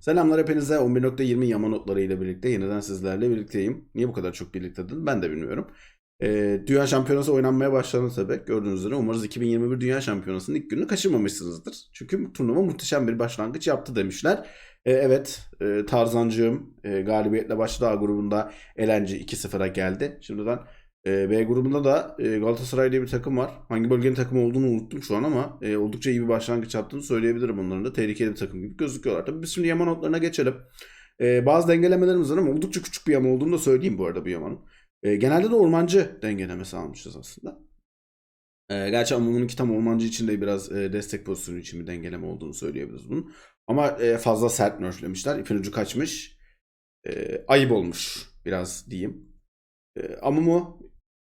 Selamlar hepinize 11.20 yama notları ile birlikte yeniden sizlerle birlikteyim. Niye bu kadar çok birlikte dedim ben de bilmiyorum. Ee, Dünya Şampiyonası oynanmaya başladı tabii. Gördüğünüz üzere umarız 2021 Dünya Şampiyonası'nın ilk gününü kaçırmamışsınızdır. Çünkü turnuva muhteşem bir başlangıç yaptı demişler. Ee, evet e, Tarzancığım e, galibiyetle başladı A grubunda elenci 2-0'a geldi. Şimdiden e, B grubunda da e, Galatasaray diye bir takım var. Hangi bölgenin takımı olduğunu unuttum şu an ama e, oldukça iyi bir başlangıç yaptığını söyleyebilirim onların da. Tehlikeli bir takım gibi gözüküyorlar. Tabii biz şimdi yama notlarına geçelim. E, bazı dengelemelerimiz var ama oldukça küçük bir yama olduğunu da söyleyeyim bu arada bu yamanın. E, genelde de ormancı dengelemesi almışız aslında. Gerçi ama bununki tam ormancı için de biraz e, destek pozisyonu için bir dengeleme olduğunu söyleyebiliriz bunun. Ama fazla sert nerflemişler. İpin ucu kaçmış. Ayıp olmuş biraz diyeyim. E, Amumu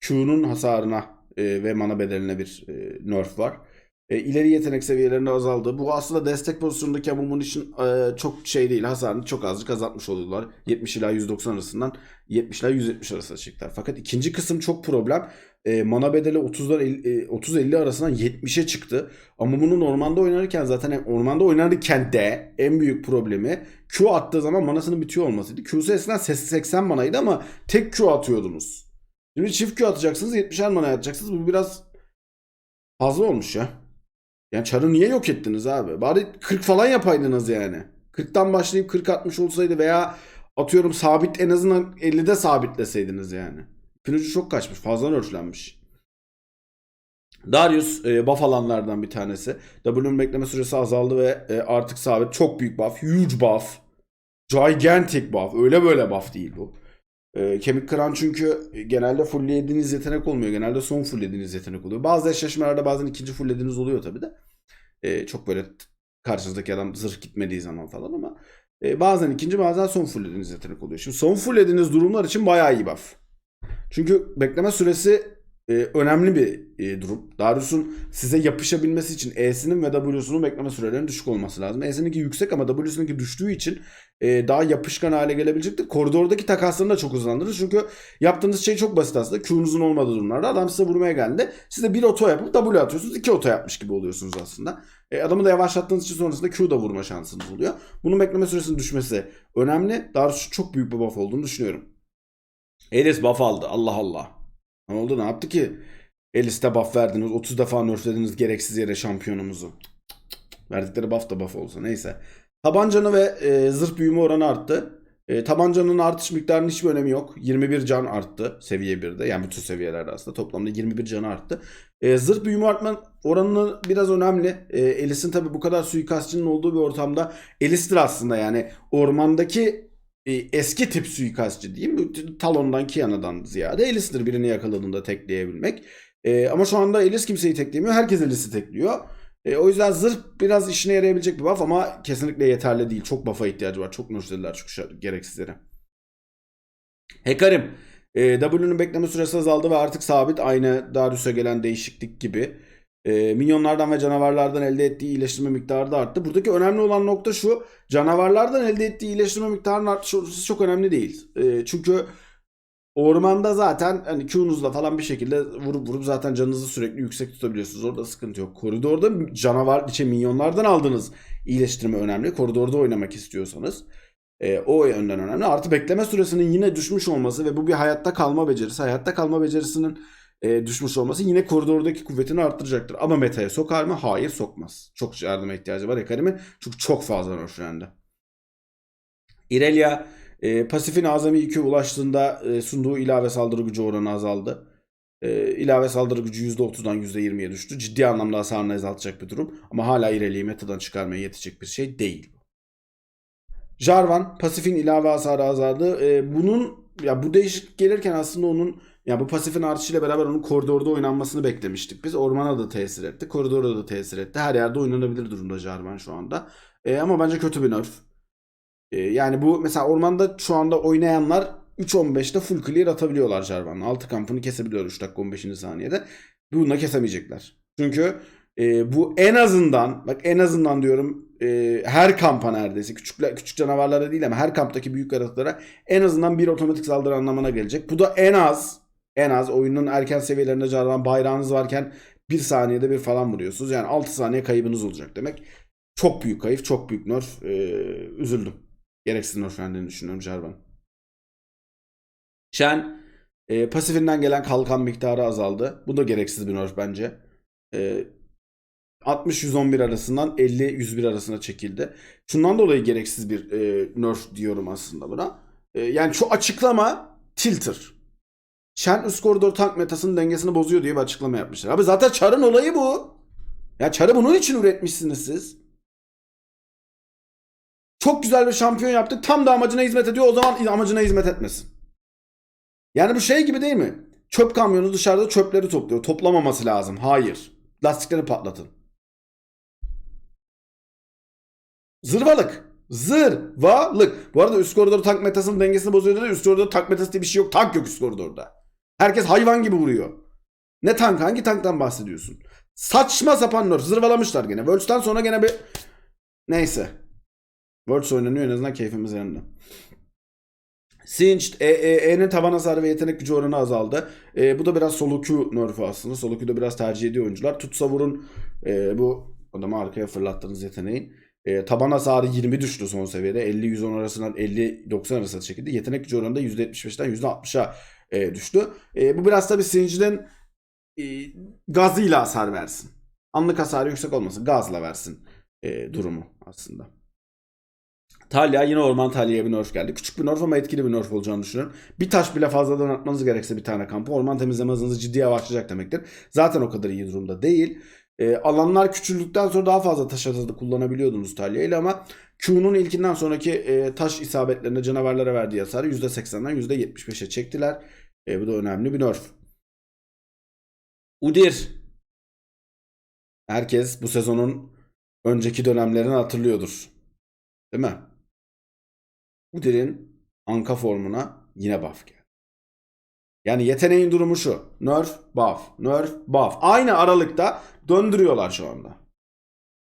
Q'nun hasarına e, ve mana bedeline bir e, nerf var. E, ileri yetenek seviyelerinde azaldı. Bu aslında destek pozisyonundaki Amumun için e, çok şey değil. Hasarını çok azıcık azaltmış oluyorlar. 70 ila 190 arasından 70 ila 170 arasına çıktılar. Fakat ikinci kısım çok problem. E, mana bedeli 30'dan 30-50 arasından 70'e çıktı. Amumun'un ormanda oynarken zaten ormanda oynarken de en büyük problemi Q attığı zaman manasının bitiyor olmasıydı. Q'su eskiden 80 manaydı ama tek Q atıyordunuz. Şimdi çift Q atacaksınız 70'er mana atacaksınız. Bu biraz fazla olmuş ya. Yani çarı niye yok ettiniz abi? Bari 40 falan yapaydınız yani. 40'tan başlayıp 40 atmış olsaydı veya atıyorum sabit en azından 50'de sabitleseydiniz yani. Pinucu çok kaçmış. Fazla örflenmiş. Darius e, buff alanlardan bir tanesi. W'nun bekleme süresi azaldı ve e, artık sabit. Çok büyük buff. Huge buff. Gigantic buff. Öyle böyle buff değil bu. E, kemik kıran çünkü genelde fulllediğiniz yetenek olmuyor. Genelde son fulllediğiniz yetenek oluyor. Bazı eşleşmelerde bazen ikinci fulllediğiniz oluyor tabi de. E, çok böyle karşınızdaki adam zırh gitmediği zaman falan ama e, bazen ikinci bazen son fulllediğiniz yetenek oluyor. Şimdi son fulllediğiniz durumlar için bayağı iyi buff. Çünkü bekleme süresi e, önemli bir e, durum. Darius'un size yapışabilmesi için E'sinin ve W'sunun bekleme sürelerinin düşük olması lazım. E'sininki yüksek ama W'sununki düştüğü için e, daha yapışkan hale gelebilecektir. Koridordaki takaslarını da çok hızlandırır. Çünkü yaptığınız şey çok basit aslında. Q'nuzun olmadığı durumlarda adam size vurmaya geldi. Siz de bir oto yapıp W atıyorsunuz. iki oto yapmış gibi oluyorsunuz aslında. E, adamı da yavaşlattığınız için sonrasında Q da vurma şansınız oluyor. Bunun bekleme süresinin düşmesi önemli. Darius'un çok büyük bir buff olduğunu düşünüyorum. Elis buff aldı. Allah Allah. Ne oldu ne yaptı ki? Elis'te buff verdiniz. 30 defa nerflediniz gereksiz yere şampiyonumuzu. Verdikleri buff da buff olsa neyse. Tabancanı ve e, zırh büyüme oranı arttı. E, tabancanın artış miktarının hiçbir önemi yok. 21 can arttı seviye 1'de. Yani bütün seviyelerde aslında toplamda 21 canı arttı. E, zırh büyüme artma oranı biraz önemli. E, Elis'in tabi bu kadar suikastçının olduğu bir ortamda Elis'tir aslında yani ormandaki eski tip suikastçı diyeyim. Talon'dan Kiana'dan ziyade Elis'tir birini yakaladığında tekleyebilmek. E, ama şu anda Elis kimseyi teklemiyor. Herkes Elis'i tekliyor. E, o yüzden zırh biraz işine yarayabilecek bir buff ama kesinlikle yeterli değil. Çok buff'a ihtiyacı var. Çok nurslediler çünkü yere. Hekarim. E, W'nun bekleme süresi azaldı ve artık sabit. Aynı Darius'a gelen değişiklik gibi. E, minyonlardan ve canavarlardan elde ettiği iyileştirme miktarı da arttı. Buradaki önemli olan nokta şu. Canavarlardan elde ettiği iyileştirme miktarının artışı çok önemli değil. E, çünkü ormanda zaten hani Q'nuzla falan bir şekilde vurup vurup zaten canınızı sürekli yüksek tutabiliyorsunuz. Orada sıkıntı yok. Koridorda canavar, şey, minyonlardan aldığınız iyileştirme önemli. Koridorda oynamak istiyorsanız. E, o yönden önemli. Artı bekleme süresinin yine düşmüş olması ve bu bir hayatta kalma becerisi. Hayatta kalma becerisinin e, düşmüş olması yine koridordaki kuvvetini arttıracaktır. Ama meta'ya sokar mı? Hayır sokmaz. Çok yardıma ihtiyacı var Hekarimin. Çünkü çok fazla nerflendi. Irelia e, pasifin azami 2 ulaştığında e, sunduğu ilave saldırı gücü oranı azaldı. E, ilave saldırı gücü %30'dan %20'ye düştü. Ciddi anlamda hasarını azaltacak bir durum. Ama hala Irelia'yı metadan çıkarmaya yetecek bir şey değil. Jarvan pasifin ilave hasarı azaldı. E, bunun ya bu değişiklik gelirken aslında onun ya bu pasifin artışıyla beraber onun koridorda oynanmasını beklemiştik. Biz ormana da tesir etti. Koridorda da tesir etti. Her yerde oynanabilir durumda Jarvan şu anda. E, ama bence kötü bir nerf. E, yani bu mesela ormanda şu anda oynayanlar 3.15'te full clear atabiliyorlar Jarvan'ın. Altı kampını kesebiliyor 3 dakika 15. saniyede. Bununla kesemeyecekler. Çünkü e, bu en azından bak en azından diyorum e, her kampa neredeyse küçük küçük canavarlara değil ama her kamptaki büyük yaratıklara en azından bir otomatik saldırı anlamına gelecek. Bu da en az en az oyunun erken seviyelerinde Jarvan bayrağınız varken bir saniyede bir falan vuruyorsunuz. Yani 6 saniye kaybınız olacak demek. Çok büyük kayıp, çok büyük nerf. Ee, üzüldüm. Gereksiz nerflendiğini düşünüyorum Jarvan. Shen e, pasifinden gelen kalkan miktarı azaldı. Bu da gereksiz bir nerf bence. E, 60-111 arasından 50-101 arasına çekildi. Şundan dolayı gereksiz bir e, nerf diyorum aslında buna. E, yani şu açıklama tilter. Shen üst koridor tank metasının dengesini bozuyor diye bir açıklama yapmışlar. Abi zaten Char'ın olayı bu. Ya Char'ı bunun için üretmişsiniz siz. Çok güzel bir şampiyon yaptık. Tam da amacına hizmet ediyor. O zaman amacına hizmet etmesin. Yani bu şey gibi değil mi? Çöp kamyonu dışarıda çöpleri topluyor. Toplamaması lazım. Hayır. Lastikleri patlatın. Zırvalık. Zırvalık. Bu arada üst koridor tank metasının dengesini bozuyor dedi. Üst koridor tank metası diye bir şey yok. Tank yok üst koridorda. Herkes hayvan gibi vuruyor. Ne tank? Hangi tanktan bahsediyorsun? Saçma sapan. Zırvalamışlar gene. Worlds'tan sonra gene bir... Neyse. Worlds oynanıyor en azından keyfimiz yerinde. Singed, E, E, E'nin taban hasarı ve yetenek gücü oranı azaldı. E, bu da biraz solo Q nerf'ü aslında. Solo Q'da biraz tercih ediyor oyuncular. Tutsa vurun e, bu adamı arkaya fırlattığınız yeteneğin. E, taban hasarı 20 düştü son seviyede. 50-110 arasından 50-90 arasına çekildi. Yetenek gücü oranı da %75'ten %60'a e, düştü. E, bu biraz tabii Singed'in e, gazıyla hasar versin. Anlık hasarı yüksek olmasın. Gazla versin e, durumu aslında. Talya yine orman Talya'ya bir nerf geldi. Küçük bir nerf ama etkili bir nerf olacağını düşünüyorum. Bir taş bile fazladan atmanız gerekse bir tane kampı orman temizleme hızınızı ciddi yavaşlayacak demektir. Zaten o kadar iyi durumda değil. E, alanlar küçüldükten sonra daha fazla taş atı kullanabiliyordunuz ile ama Q'nun ilkinden sonraki e, taş isabetlerinde canavarlara verdiği hasarı %80'den %75'e çektiler. E, bu da önemli bir nerf. Udir. Herkes bu sezonun önceki dönemlerini hatırlıyordur. Değil mi? Udir'in anka formuna yine buff geldi. Yani yeteneğin durumu şu. Nerf, buff, nerf, buff. Aynı aralıkta döndürüyorlar şu anda.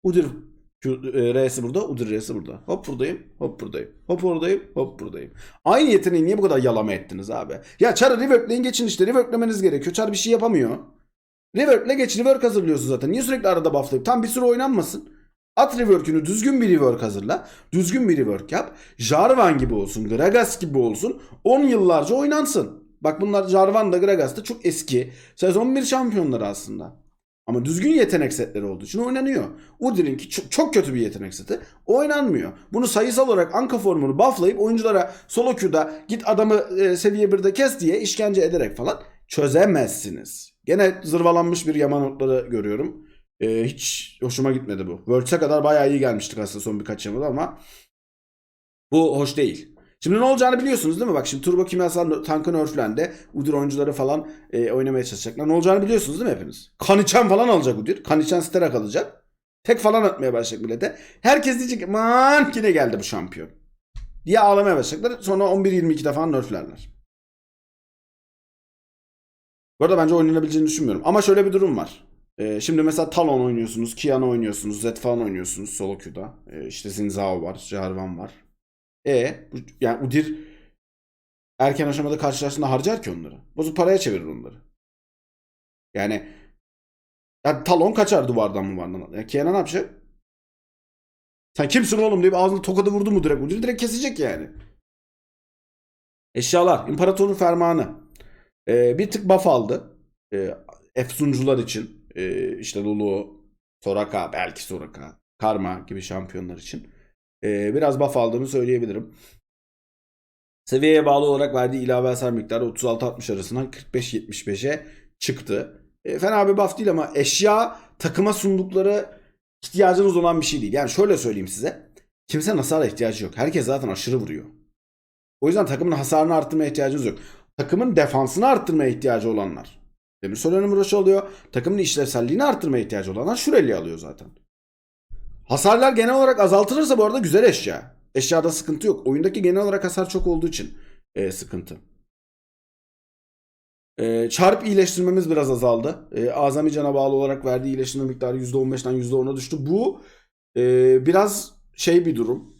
Udir e, R'si burada, Udir R'si burada. Hop buradayım, hop buradayım. Hop oradayım, hop buradayım. Aynı yeteneği niye bu kadar yalama ettiniz abi? Ya Char'ı reworkleyin geçin işte. Reworklemeniz gerekiyor. Char bir şey yapamıyor. Reworkle geç. Rework hazırlıyorsun zaten. Niye sürekli arada bufflayıp? Tam bir süre oynanmasın. At rework'ünü düzgün bir rework hazırla. Düzgün bir rework yap. Jarvan gibi olsun. Gragas gibi olsun. 10 yıllarca oynansın. Bak bunlar Jarvan da Gragas da çok eski. Sezon 1 şampiyonları aslında. Ama düzgün yetenek setleri olduğu için oynanıyor. Udir'inki çok, çok kötü bir yetenek seti. Oynanmıyor. Bunu sayısal olarak anka formunu bufflayıp oyunculara solo queue'da git adamı e, seviye 1'de kes diye işkence ederek falan çözemezsiniz. Gene zırvalanmış bir Yamanotları görüyorum. E, hiç hoşuma gitmedi bu. Worlds'e kadar bayağı iyi gelmiştik aslında son birkaç yılda ama bu hoş değil. Şimdi ne olacağını biliyorsunuz değil mi? Bak şimdi Turbo Kimyasal tankı nerflendi. Udyr oyuncuları falan e, oynamaya çalışacaklar. Ne olacağını biliyorsunuz değil mi hepiniz? Kaniçen falan alacak Udyr. Kaniçen Sterak alacak. Tek falan atmaya başlayacak millete. Herkes diyecek ki man yine geldi bu şampiyon. Diye ağlamaya başlayacaklar. Sonra 11-22'de falan nerflerler. Bu arada bence oynanabileceğini düşünmüyorum. Ama şöyle bir durum var. Ee, şimdi mesela Talon oynuyorsunuz, Kiana oynuyorsunuz, Zed falan oynuyorsunuz solo queue'da. Ee, işte Zinzao var, Jarvan var. E yani Udir erken aşamada karşılaştığında harcar ki onları. Bozu paraya çevirir onları. Yani ya Talon kaçar duvardan mı vardan. Ya Kiana ne yapacak? Sen kimsin oğlum deyip ağzına tokadı vurdu mu direkt Udir direkt kesecek yani. Eşyalar. İmparatorun fermanı. Ee, bir tık buff aldı. Ee, Efsuncular için. Ee, işte Lulu, Soraka, belki Soraka, Karma gibi şampiyonlar için. Ee, biraz buff aldığımı söyleyebilirim. Seviyeye bağlı olarak verdiği ilave hasar miktarı 36-60 arasından 45-75'e çıktı. E, fena bir buff değil ama eşya takıma sundukları ihtiyacınız olan bir şey değil. Yani şöyle söyleyeyim size. Kimse hasara ihtiyacı yok. Herkes zaten aşırı vuruyor. O yüzden takımın hasarını arttırmaya ihtiyacınız yok. Takımın defansını arttırmaya ihtiyacı olanlar. Demir Solan'ın Muroş'u alıyor. Takımın işlevselliğini arttırmaya ihtiyacı olanlar Şureli alıyor zaten. Hasarlar genel olarak azaltılırsa bu arada güzel eşya. Eşyada sıkıntı yok. Oyundaki genel olarak hasar çok olduğu için e, sıkıntı. E, çarp iyileştirmemiz biraz azaldı. E, azami cana bağlı olarak verdiği iyileştirme miktarı %15'den %10'a düştü. Bu e, biraz şey bir durum.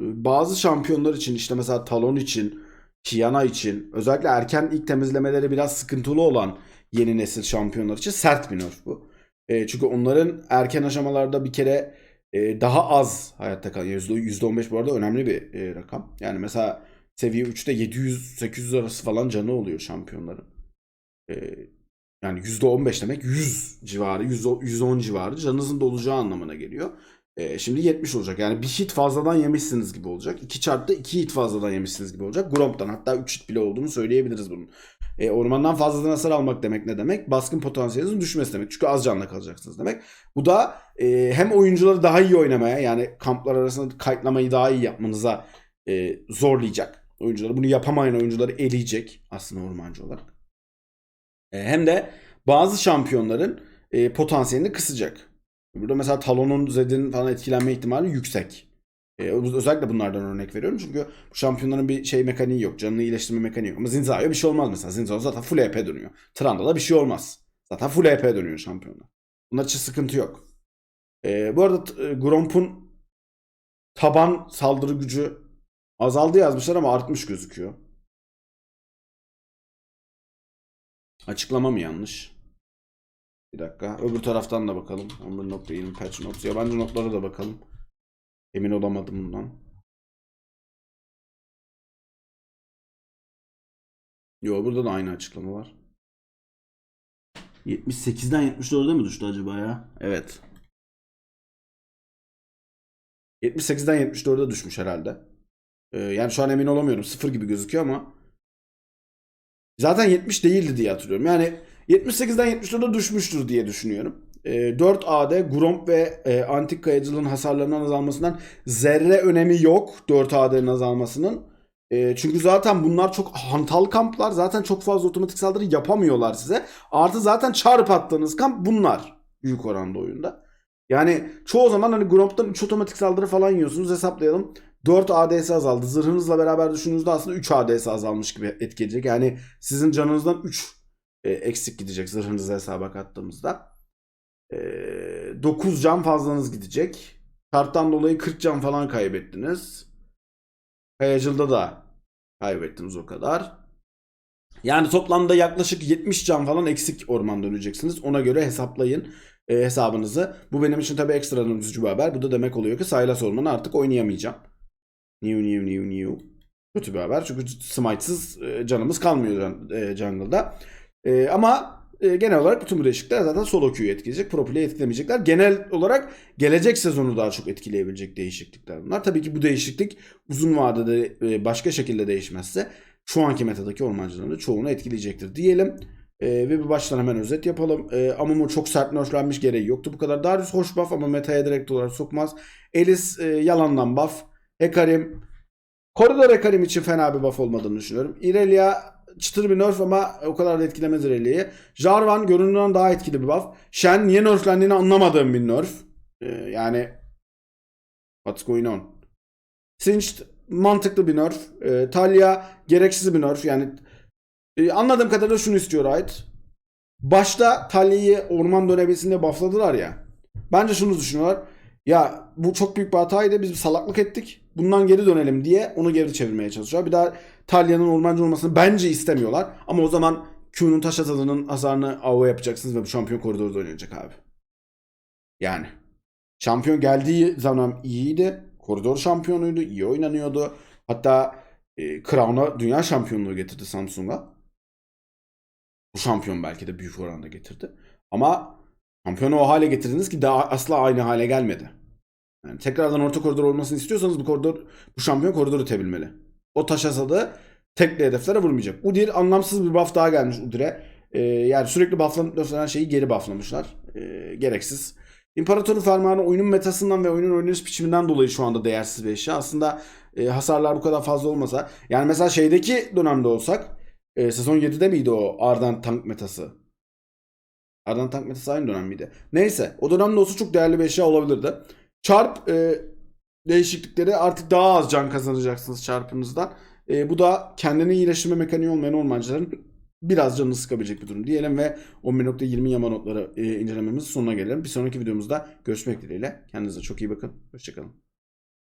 E, bazı şampiyonlar için işte mesela Talon için, Kiana için özellikle erken ilk temizlemeleri biraz sıkıntılı olan yeni nesil şampiyonlar için sert bir nerf bu. E, çünkü onların erken aşamalarda bir kere e, daha az hayatta kalıyor. %15 bu arada önemli bir e, rakam. Yani mesela seviye 3'te 700-800 arası falan canı oluyor şampiyonların. E, yani %15 demek 100 civarı, 100, 110 civarı canınızın dolacağı anlamına geliyor. E, şimdi 70 olacak. Yani bir hit fazladan yemişsiniz gibi olacak. 2 çarpta 2 hit fazladan yemişsiniz gibi olacak. Gromp'tan hatta 3 hit bile olduğunu söyleyebiliriz bunun. E, ormandan fazladan hasar almak demek ne demek? Baskın potansiyelinizin düşmesi demek. Çünkü az canla kalacaksınız demek. Bu da e, hem oyuncuları daha iyi oynamaya yani kamplar arasında kayıtlamayı daha iyi yapmanıza e, zorlayacak. Oyuncuları bunu yapamayan oyuncuları eleyecek aslında ormancı olarak. E, hem de bazı şampiyonların e, potansiyelini kısacak. Burada mesela Talon'un Zed'in falan etkilenme ihtimali yüksek. E, özellikle bunlardan örnek veriyorum çünkü bu şampiyonların bir şey mekaniği yok. Canını iyileştirme mekaniği yok. Ama Zinza'ya bir şey olmaz mesela. Zinza zaten full EP dönüyor. Trundle'a bir şey olmaz. Zaten full EP dönüyor şampiyonlar. Bunlar için sıkıntı yok. E, bu arada e, Gromp'un taban saldırı gücü azaldı yazmışlar ama artmış gözüküyor. Açıklama mı yanlış? Bir dakika. Öbür taraftan da bakalım. 11.20 patch notes. Yabancı notlara da bakalım. Emin olamadım bundan. Yo burada da aynı açıklama var. 78'den 74'e mi düştü acaba ya? Evet. 78'den 74'e düşmüş herhalde. Ee, yani şu an emin olamıyorum. Sıfır gibi gözüküyor ama. Zaten 70 değildi diye hatırlıyorum. Yani 78'den 74'e düşmüştür diye düşünüyorum. E, 4 AD Gromp ve e, Antik Kayacılığın hasarlarının azalmasından zerre önemi yok 4 AD'nin azalmasının. E, çünkü zaten bunlar çok hantal kamplar. Zaten çok fazla otomatik saldırı yapamıyorlar size. Artı zaten çarp attığınız kamp bunlar. Büyük oranda oyunda. Yani çoğu zaman hani Gromp'tan 3 otomatik saldırı falan yiyorsunuz. Hesaplayalım. 4 ADS azaldı. Zırhınızla beraber düşündüğünüzde aslında 3 ADS azalmış gibi etki edecek. Yani sizin canınızdan 3 e, eksik gidecek zırhınızı hesaba kattığımızda. E, 9 can fazlanız gidecek. Karttan dolayı 40 can falan kaybettiniz. Kayacıl'da da kaybettiniz o kadar. Yani toplamda yaklaşık 70 can falan eksik orman döneceksiniz. Ona göre hesaplayın e, hesabınızı. Bu benim için tabii ekstra üzücü bir haber. Bu da demek oluyor ki Saylas Orman'ı artık oynayamayacağım. New new new new. Kötü bir haber. Çünkü smite'sız e, canımız kalmıyor e, jungle'da. E, ama e, genel olarak bütün bu değişiklikler zaten solo queue'yu etkileyecek. Pro etkilemeyecekler. Genel olarak gelecek sezonu daha çok etkileyebilecek değişiklikler bunlar. Tabii ki bu değişiklik uzun vadede e, başka şekilde değişmezse şu anki metadaki ormancıların da çoğunu etkileyecektir diyelim. E, ve bir baştan hemen özet yapalım. E, Amumu çok sert nerflenmiş gereği yoktu bu kadar. Darius hoş buff ama metaya direkt olarak sokmaz. Elis e, yalandan buff. Hekarim Koridor Hekarim için fena bir buff olmadığını düşünüyorum. Irelia çıtır bir nerf ama o kadar da etkilemez Irelia'yı. Jarvan göründüğünden daha etkili bir buff. Shen niye nerflendiğini anlamadığım bir nerf. E, yani what's going on? Singed mantıklı bir nerf. E, Talia gereksiz bir nerf. Yani e, anladığım kadarıyla şunu istiyor Ait. Başta Talia'yı orman dönemesinde buffladılar ya. Bence şunu düşünüyorlar. Ya bu çok büyük bir hataydı. Biz bir salaklık ettik. Bundan geri dönelim diye onu geri çevirmeye çalışıyor. Bir daha Talya'nın ormancı olmasını bence istemiyorlar. Ama o zaman Q'nun taş atadığının hasarını AO yapacaksınız ve bu şampiyon koridorda oynayacak abi. Yani. Şampiyon geldiği zaman iyiydi. Koridor şampiyonuydu. iyi oynanıyordu. Hatta e, Crown'a dünya şampiyonluğu getirdi Samsung'a. Bu şampiyon belki de büyük oranda getirdi. Ama şampiyonu o hale getirdiniz ki daha asla aynı hale gelmedi. Yani tekrardan orta koridor olmasını istiyorsanız bu koridor bu şampiyon koridoru tebilmeli. O taş asadı tekli hedeflere vurmayacak. Udyr anlamsız bir buff daha gelmiş Udyr'e. Ee, yani sürekli bufflanıp bufflanan şeyi geri bufflamışlar. Ee, gereksiz. İmparatorun fermanı oyunun metasından ve oyunun oynanış biçiminden dolayı şu anda değersiz bir eşya. Aslında e, hasarlar bu kadar fazla olmasa. Yani mesela şeydeki dönemde olsak e, sezon 7'de miydi o Ardan tank metası? Ardan tank metası aynı dönem miydi? Neyse o dönemde olsa çok değerli bir eşya olabilirdi. Çarp e, değişiklikleri artık daha az can kazanacaksınız çarpınızdan. E, bu da kendini iyileştirme mekaniği olmayan ormancıların biraz canını sıkabilecek bir durum diyelim ve 11.20 yama notları e, incelememizin sonuna gelelim. Bir sonraki videomuzda görüşmek dileğiyle. Kendinize çok iyi bakın. Hoşçakalın.